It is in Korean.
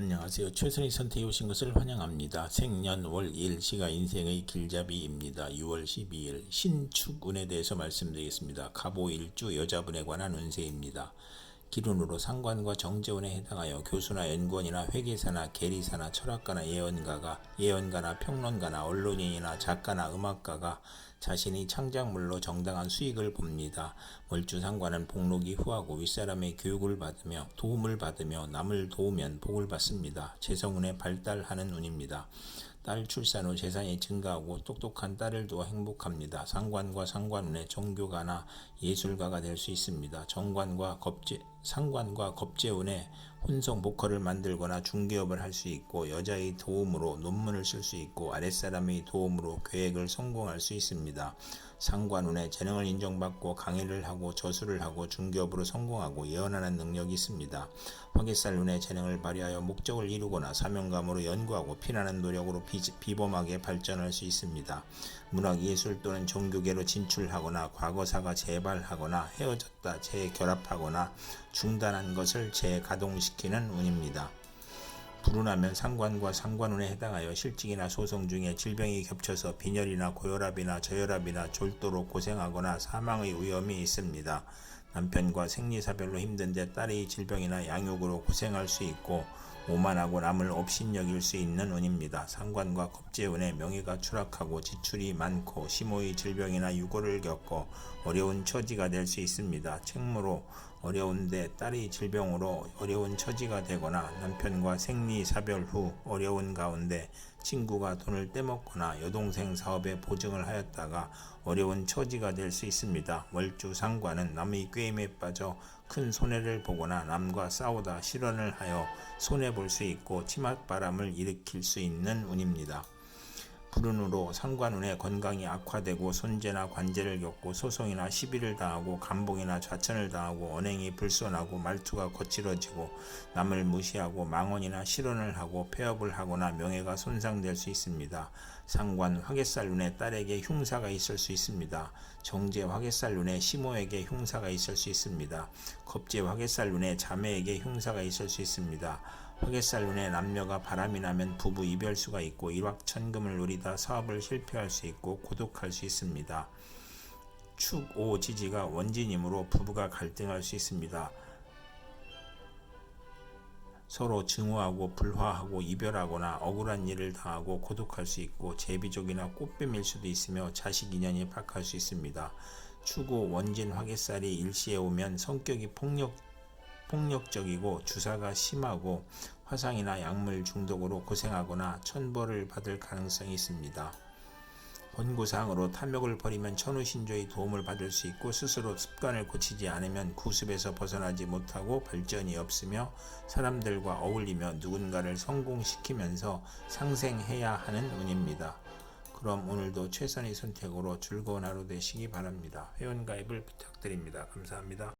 안녕하세요. 최선의 선택에 오신 것을 환영합니다. 생년월 일시가 인생의 길잡이입니다. 6월 12일 신축운에 대해서 말씀드리겠습니다. 갑오일주 여자분에 관한 운세입니다. 기run으로 상관과 정재운에 해당하여 교수나 연구원이나 회계사나 계리사나 철학가나 예언가가 예언가나 평론가나 언론인이나 작가나 음악가가 자신이 창작물로 정당한 수익을 봅니다. 월주 상관은 복록이 후하고 윗사람의 교육을 받으며 도움을 받으며 남을 도우면 복을 받습니다. 재성운에 발달하는 운입니다. 딸 출산 후 재산이 증가하고 똑똑한 딸을 두어 행복합니다. 상관과 상관운에 종교가나 예술가가 될 수 있습니다. 정관과 겁제, 상관과 겁재운에 혼성 보컬을 만들거나 중개업을 할 수 있고 여자의 도움으로 논문을 쓸 수 있고 아랫사람의 도움으로 계획을 성공할 수 있습니다. 상관운에 재능을 인정받고 강의를 하고 저술을 하고 중개업으로 성공하고 예언하는 능력이 있습니다. 화개살운에 재능을 발휘하여 목적을 이루거나 사명감으로 연구하고 피나는 노력으로 비, 비범하게 발전할 수 있습니다. 문학 예술 또는 종교계로 진출하거나 과거사가 재발하거나 헤어졌다 재결합하거나 중단한 것을 재가동시키는 운입니다. 불운하면 상관과 상관운에 해당하여 실직이나 소송 중에 질병이 겹쳐서 빈혈이나 고혈압이나 저혈압이나 졸도로 고생하거나 사망의 위험이 있습니다. 남편과 생리사별로 힘든데 딸의 질병이나 양육으로 고생할 수 있고 오만하고 남을 업신여길 수 있는 운입니다. 상관과 겁재운에 명예가 추락하고 지출이 많고 심호의 질병이나 유고를 겪고 어려운 처지가 될 수 있습니다. 책무로 어려운데 딸이 질병으로 어려운 처지가 되거나 남편과 생리 사별 후 어려운 가운데 친구가 돈을 떼먹거나 여동생 사업에 보증을 하였다가 어려운 처지가 될 수 있습니다. 월주 상관은 남의 꾀임에 빠져 큰 손해를 보거나 남과 싸우다 실언을 하여 손해 볼 수 있고 치맛바람을 일으킬 수 있는 운입니다. 불운으로 상관운에 건강이 악화되고 손재나 관제를 겪고 소송이나 시비를 당하고 감봉이나 좌천을 당하고 언행이 불손하고 말투가 거칠어지고 남을 무시하고 망언이나 실언을 하고 폐업을 하거나 명예가 손상될 수 있습니다. 상관 화개살운에 딸에게 흉사가 있을 수 있습니다. 정제 화개살운에 시모에게 흉사가 있을 수 있습니다. 겁제 화개살운에 자매에게 흉사가 있을 수 있습니다. 화개살운에 남녀가 바람이 나면 부부 이별수가 있고 일확천금을 누리다 사업을 실패할 수 있고 고독할 수 있습니다. 축오 지지가 원진이므로 부부가 갈등할 수 있습니다. 서로 증오하고 불화하고 이별하거나 억울한 일을 당하고 고독할 수 있고 제비족이나 꽃뱀일 수도 있으며 자식 인연이 박할 수 있습니다. 추고 원진 화개살이 일시에 오면 성격이 폭력 폭력적이고 주사가 심하고 화상이나 약물 중독으로 고생하거나 천벌을 받을 가능성이 있습니다. 본고사항으로 탐욕을 버리면 천우신조의 도움을 받을 수 있고 스스로 습관을 고치지 않으면 구습에서 벗어나지 못하고 발전이 없으며 사람들과 어울리며 누군가를 성공시키면서 상생해야 하는 운입니다. 그럼 오늘도 최선의 선택으로 즐거운 하루 되시기 바랍니다. 회원가입을 부탁드립니다. 감사합니다.